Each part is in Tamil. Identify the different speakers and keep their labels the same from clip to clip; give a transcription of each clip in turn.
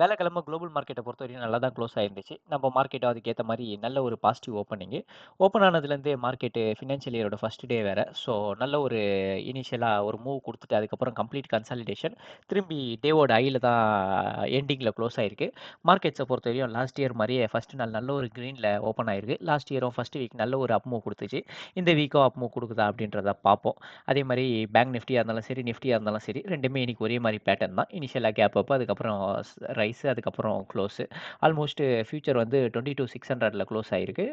Speaker 1: வேலைக்கிழமை குளோபல் பொறுத்த வரையும் நல்லா தான் க்ளோஸ் ஆயிருந்துச்சு. நம்ம மார்க்கெட்டும் அதுக்கேற்ற மாதிரி நல்ல ஒரு பாசிட்டிவ் ஓப்பனிங்கு. ஓப்பன் ஆனதுலேருந்தே மார்க்கெட்டு ஃபினான்ஷியல் இயரோட ஃபர்ஸ்ட் டே வேறு ஸோ நல்ல ஒரு இனிஷியலாக ஒரு மூவ் கொடுத்துட்டு அதுக்கப்புறம் கம்ப்ளீட் கன்சாலிடேஷன். திரும்பி டேவோட ஐயில் தான் எண்டிங்கில் க்ளோஸ் ஆயிருக்கு. மார்க்கெட்ஸ பொறுத்தவரையும் லாஸ்ட் இயர் மாதிரியே ஃபர்ஸ்ட் நாள் நல்ல ஒரு க்ரீனில் ஓப்பன் ஆயிருக்கு. லாஸ்ட் இயரும் ஃபர்ஸ்ட் வீக் நல்ல ஒரு அப் மூவ் கொடுத்துச்சு இந்த வீக்கும் அப் மூவ் கொடுக்குதா அப்படின்றத பார்ப்போம். அதே மாதிரி பேங்க் நிஃப்டியாக இருந்தாலும் சரி, நிஃப்டியாக இருந்தாலும் சரி ரெண்டுமே இன்னைக்கு ஒரே மாதிரி பேட்டர்ன் தான். இனிஷியலாக கேப் அப்போ அதுக்கப்புறம் ரைஸு அதுக்கப்புறம் க்ளோஸு. ஆல்மோஸ்ட் ஃபியூச்சர் வந்து 22,600ல க்ளோஸ் ஆயிருக்கு.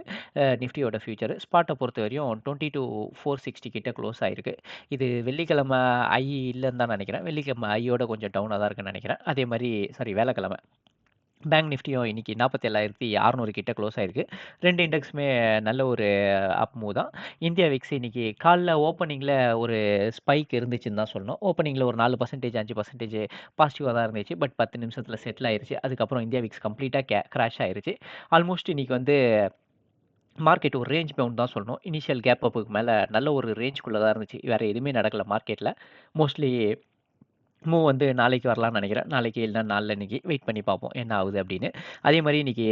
Speaker 1: நிஃப்டியோட ஃபியூச்சர். ஸ்பாட்ட பொறுத்தவரையும் 22,460 கிட்ட க்ளோஸ் ஆயிருக்கு. இது வெள்ளிக்கிழமை ஐ இல்லைன்னு தான் நினைக்கிறேன் வெள்ளிக்கிழமை ஐயோட கொஞ்சம் டவுனாக தான் இருக்குன்னு நினைக்கிறேன் அதே மாதிரி சாரி வியாழக்கிழமை. பேங்க் நிஃப்டியும் இன்னைக்கு 47,600 கிட்ட க்ளோஸ் ஆயிருக்கு. ரெண்டு இண்டெக்ஸுமே நல்ல ஒரு அப் மூவ் தான். இந்தியா விக்ஸ் இன்னைக்கு காலைல ஓப்பனிங்கில் ஒரு ஸ்பைக் இருந்துச்சுன்னு தான் சொல்லணும். ஓப்பனிங்கில் ஒரு நாலு பர்சன்டேஜ் அஞ்சு பர்சன்டேஜ் பாசிட்டிவாக தான் இருந்துச்சு. பட் பத்து நிமிஷத்தில் செட்டில் ஆயிருச்சு. அதுக்கப்புறம் இந்தியா விக்ஸ் கம்ப்ளீட்டாக கே கிராஷ் ஆயிருச்சு. ஆல்மோஸ்ட் இன்றைக்கி வந்து மார்க்கெட் ஒரு ரேஞ்ச் பவுண்ட் தான் சொல்லணும். இனிஷியல் கேப் அப்புக்கு மேலே நல்ல ஒரு ரேஞ்சுக்குள்ளே தான் இருந்துச்சு. வேறு எதுவுமே நடக்கல மார்க்கெட்டில் மோஸ்ட்லி மூவ் வந்து நாளைக்கு வரலான்னு நினைக்கிறேன் நாளைக்கு இல்லைனா நாளில் இன்றைக்கி வெயிட் பண்ணி பார்ப்போம். என்ன ஆகுது அப்படின்னு. அதே மாதிரி இன்றைக்கி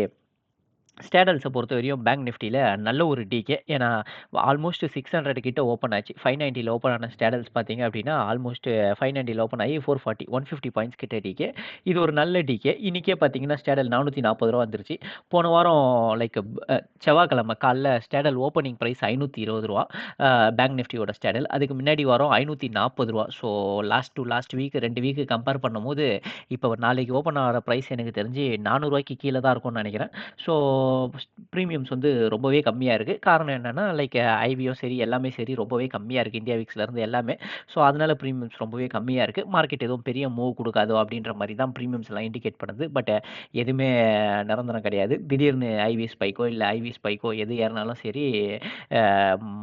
Speaker 1: ஸ்டேடல்ஸை பொறுத்த வரையும் பேங்க் நிஃப்டியில் நல்ல ஒரு டீக்கே ஏன்னா ஆல்மோஸ்ட் 600 கிட்ட ஓப்பன் ஆச்சு. 590ல ஓப்பன் ஆன ஸ்டேடல்ஸ் பார்த்தீங்க அப்படின்னா, ஆல்மோஸ்ட் 590ல ஓப்பன் ஆகி 440 150 பாயிண்ட்ஸ் கிட்ட டீக்கே இது ஒரு நல்ல டீக்கே இன்னைக்கே பார்த்தீங்கன்னா ஸ்டேடல் நானூற்றி நாற்பது ரூபா வந்துருச்சு. போன வாரம் லைக் செவ்வாய்க்கிழமை காலைல ஸ்டேடல் ஓப்பனிங் ப்ரைஸ் ஐநூற்றி இருபது ரூபா பேங்க் நிஃப்டியோட ஸ்டேடல். அதுக்கு முன்னாடி வாரம் ஐநூற்றி நாற்பது ரூபா so last to last week ரெண்டு வீக்கு கம்பேர் பண்ணும்போது, இப்போ நாளைக்கு ஓப்பன் ஆகிற ப்ரைஸ் எனக்கு தெரிஞ்சு நானூறுரூவாய்க்கு கீழே தான் இருக்கும்னு நினைக்கிறேன் ஸோ ப்ரீமியம்ஸ் வந்து ரொம்பவே கம்மியாக இருக்குது காரணம் என்னென்னா லைக் ஐவியோ சரி, எல்லாமே சரி ரொம்பவே கம்மியாக இருக்குது இந்தியா வீக்ஸ்லேருந்து எல்லாமே. ஸோ அதனால ப்ரீமியம்ஸ் ரொம்பவே கம்மியாக இருக்குது மார்க்கெட் எதுவும் பெரிய மூவ் கொடுக்காது அப்படின்ற மாதிரி தான் பிரீமியம்ஸ்லாம் இண்டிகேட் பண்ணுது. பட் எதுவுமே நிரந்தரம் கிடையாது. திடீர்னு ஐவி ஸ்பைக்கோ இல்லை ஐவி ஸ்பைக்கோ எது ஏறுனாலும் சரி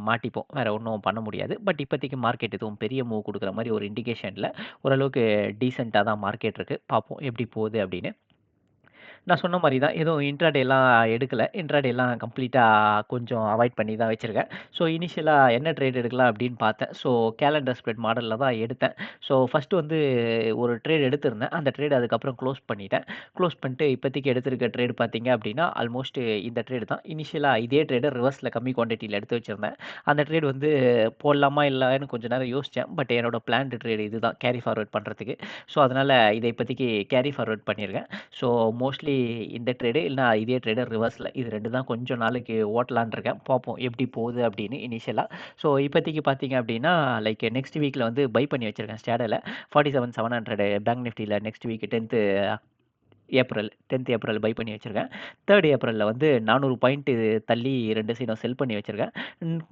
Speaker 1: மாட்டிப்போம். வேறு ஒன்றும் பண்ண முடியாது. பட் இப்போதைக்கு மார்க்கெட் எதுவும் பெரிய மூவ் கொடுக்குற மாதிரி ஒரு இண்டிகேஷனில் ஓரளவுக்கு டீசெண்டாக தான் மார்க்கெட் இருக்குது பார்ப்போம் எப்படி போகுது அப்படின்னு. நான் சொன்ன மாதிரி தான் எதுவும் இன்ட்ராடேலாம் எடுக்கல. இன்ட்ராடேலாம் கம்ப்ளீட்டாக கொஞ்சம் அவாய்ட் பண்ணி தான் வச்சுருக்கேன் ஸோ இனிஷியலாக என்ன ட்ரேட் எடுக்கலாம் அப்படின்னு பார்த்தேன். ஸோ கேலண்டர் ஸ்ப்ரெட் மாடலில் தான் எடுத்தேன். ஸோ ஃபஸ்ட்டு வந்து ஒரு ட்ரேட் எடுத்திருந்தேன். அந்த ட்ரேட் அதுக்கப்புறம் க்ளோஸ் பண்ணிட்டேன். க்ளோஸ் பண்ணிட்டு இப்போதைக்கு எடுத்திருக்க ட்ரேடு பார்த்தீங்க அப்படின்னா, ஆல்மோஸ்ட் இந்த ட்ரேடு தான். இனிஷியலாக இதே ட்ரேடை ரிவர்ஸில் கம்மி குவான்டிட்டியில் எடுத்து வச்சுருந்தேன் அந்த ட்ரேட் வந்து போடலாமா இல்லைன்னு கொஞ்சம் நேரம் யோசித்தேன் பட் என்னோடய பிளான்டு ட்ரேடு இதுதான் கேரி ஃபார்வர்ட் பண்ணுறதுக்கு ஸோ அதனால் இதை இப்போதைக்கு கேரி ஃபார்வர்ட் பண்ணியிருக்கேன். ஸோ மோஸ்ட்லி இந்த ட்ரேடு இல்லைனா இதே ட்ரேடு ரிவர்ஸில் இது ரெண்டு தான் கொஞ்சம் நாளைக்கு ஓட்டலான்னு இருக்கேன். பார்ப்போம் எப்படி போகுது அப்படின்னு இனிஷியலாக ஸோ இப்போதைக்கு பார்த்தீங்க அப்படின்னா, லைக் நெக்ஸ்ட் வீக்கில் வந்து பை பண்ணி வச்சிருக்கேன் ஸ்டேடல. 47,700 பேங்க் நிஃப்டியில் நெக்ஸ்ட் வீக் 10த் ஏப்ரல் 10த் ஏப்ரல் பை பண்ணி வச்சுருக்கேன் தேர்ட் ஏப்ரலில் வந்து 400 பாயிண்ட் தள்ளி ரெண்டு சைடும் செல் பண்ணி வச்சுருக்கேன்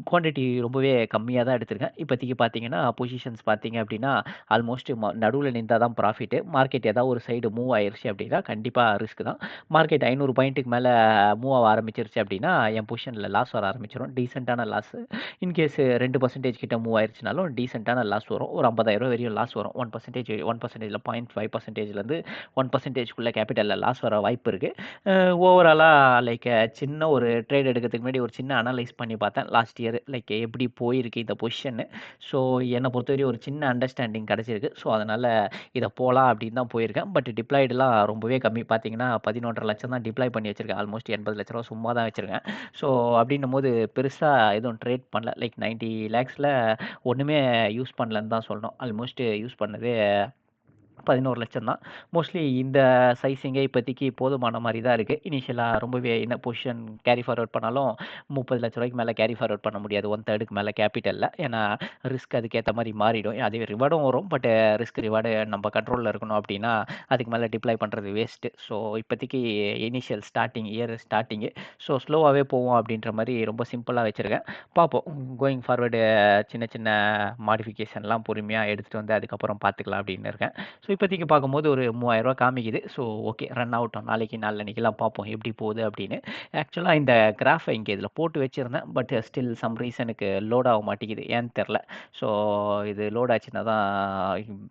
Speaker 1: குவான்டிட்டி ரொம்பவே கம்மியாக தான் எடுத்திருக்கேன். இப்போதைக்கு பார்த்தீங்கன்னா, பொசிஷன்ஸ் பார்த்தீங்க அப்படின்னா, ஆல்மோஸ்ட் ம நின்றால் நின்றா தான் ப்ராஃபிட்டு. மார்க்கெட் ஏதாவது ஒரு சைடு மூவ் ஆயிடுச்சு அப்படின்னா, கண்டிப்பாக ரிஸ்க் தான். மார்க்கெட் ஐநூறு பாயிண்ட்டுக்கு மேலே மூவ் ஆக ஆரம்பிச்சிருச்சு அப்படின்னா, என் பொசிஷனில் லாஸ் வர ஆரம்பிச்சிடும் டீசெண்டான லாஸ் இன்கேஸ் ரெண்டு பர்சன்டேஜ் கிட்ட மூவ் ஆயிடுச்சுனாலும் டீசெண்டான லாஸ் வரும். ஒரு ஐம்பதாயிரம் 50,000 வரையும் லாஸ் வரும். ஒன் பர்சன்டேஜ் ஒன் பர்சன்டேஜில் பாயிண்ட் ஃபைவ் பர்சன்டேஜ்லேருந்து ஒன் பர்சன்டேஜ்குள்ளே கேபிட்டலில் லாஸ் வர வாய்ப்பு இருக்குது ஓவராலாக லைக் சின்ன ஒரு ட்ரேட் எடுக்கிறதுக்கு முன்னாடி ஒரு சின்ன அனலைஸ் பண்ணி பார்த்தேன். லாஸ்ட் இயர் லைக் எப்படி போயிருக்கு இந்த பொசிஷன்னு. ஸோ என்னை பொறுத்தவரையும் ஒரு சின்ன அண்டர்ஸ்டாண்டிங் கிடச்சிருக்கு ஸோ அதனால் இதை போகலாம் அப்படின்னு தான் போயிருக்கேன். பட் டிப்ளாய்டுலாம் ரொம்பவே கம்மி. பார்த்தீங்கன்னா, பதினொன்றரை லட்சம் தான் டிப்ளாய் பண்ணி வச்சுருக்கேன் ஆல்மோஸ்ட் எண்பது லட்ச ரூபா சும்மா தான் வச்சுருக்கேன் ஸோ அப்படின்னும்போது பெருசாக எதுவும் ட்ரேட் பண்ணல. லைக் நைன்ட்டி லேக்ஸில் ஒன்றுமே யூஸ் பண்ணலன்னு தான் சொல்லணும். ஆல்மோஸ்ட் யூஸ் பண்ணது பதினோரு லட்சம் தான். மோஸ்ட்லி இந்த சைஸிங்கே இப்போதைக்கு போதுமான மாதிரி தான் இருக்குது இனிஷியலாக ரொம்பவே என்ன பொசிஷன் கேரி ஃபார்வர்ட் பண்ணாலும் முப்பது லட்ச ரூபாய்க்கு மேலே கேரி ஃபார்வர்ட் பண்ண முடியாது. ஒன் தேர்டுக்கு மேலே கேபிட்டலில் ஏன்னா ரிஸ்க் அதுக்கேற்ற மாதிரி மாறிடும். அதே ரிவார்டும் வரும். பட் ரிஸ்க் ரிவார்டு நம்ம கண்ட்ரோலில் இருக்கணும் அப்படின்னா, அதுக்கு மேலே டிப்ளை பண்ணுறது வேஸ்ட்டு. ஸோ இப்போதைக்கு initial starting year starting so ஸ்லோவாகவே போவோம் அப்படின்ற மாதிரி ரொம்ப சிம்பிளாக வச்சுருக்கேன் பார்ப்போம். கோயிங் ஃபார்வர்டு சின்ன சின்ன மாடிஃபிகேஷன்லாம் பொறுமையாக எடுத்துகிட்டு வந்து அதுக்கப்புறம் பார்த்துக்கலாம் அப்படின்னு இருக்கேன். ஸோ இப்போதைக்கு பார்க்கும்போது ஒரு மூவாயிரரூவா காமிக்குது. ஸோ ஓகே ரன் ஆகட்டும். நாளைக்கு நாளன்னைக்கெல்லாம் பார்ப்போம் எப்படி போகுது அப்படின்னு. ஆக்சுவலாக இந்த கிராஃபை இங்கே இதில் போட்டு வச்சுருந்தேன் பட் ஸ்டில் சம் ரீசனுக்கு லோட் ஆக மாட்டேங்குது. ஏன்னு தெரில. ஸோ இது லோட் ஆச்சுன்னா தான்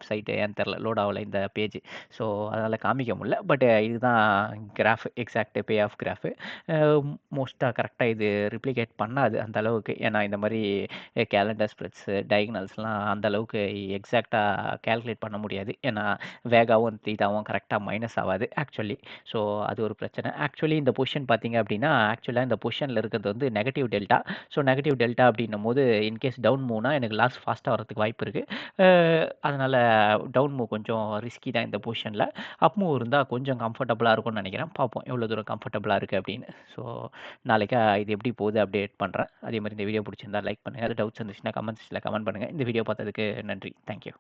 Speaker 1: சைட்டு ஏன்னு தெரில. லோட் ஆகல இந்த பேஜ். ஸோ அதனால் காமிக்க முடியல. பட் இதுதான் graph exact payoff graph. மோஸ்ட்டாக கரெக்டாக இது ரிப்ளிகேட் பண்ணாது அந்த அளவுக்கு. ஏன்னா இந்த மாதிரி கேலண்டர் ஸ்ப்ரெட்ஸு டயக்னல்ஸ்லாம் அந்த அளவுக்கு எக்ஸாக்டாக கேல்குலேட் பண்ண முடியாது. ஏன்னா வேகாவும், இதாகவும் கரெக்டாக மைனஸ் ஆகாது ஆக்சுவலி. ஸோ அது ஒரு பிரச்சனை. ஆக்சுவலி இந்த பொசிஷன் பார்த்தீங்க அப்படின்னா, ஆக்சுவலாக இந்த பொசிஷனில் இருக்கிறது வந்து negative delta. So negative delta அப்படின்னும்போது இன்கேஸ் டவுன் மூவ்னா எனக்கு லாஸ் ஃபாஸ்ட்டாக வரதுக்கு வாய்ப்பு இருக்குது அதனால் டவுன் மூவ் கொஞ்சம் ரிஸ்கி தான் இந்த பொசிஷனில் அப் மூவ் இருந்தால் கொஞ்சம் கம்ஃபர்டபுளாக இருக்கும்னு நினைக்கிறேன் பார்ப்போம் எவ்வளோ தூரம் கம்ஃபர்டபுளாக இருக்குது அப்படின்னு. ஸோ நாளைக்கு இது எப்படி போகுது அப்டேட் பண்ணுறேன் அதே மாதிரி இந்த வீடியோ பிடிச்சிருந்தா லைக் பண்ணுங்கள் அது டவுட்ஸ் இருந்துச்சுன்னா கமெண்ட் கமெண்ட் பண்ணுங்க. இந்த வீடியோ பார்த்ததுக்கு நன்றி. Thank you.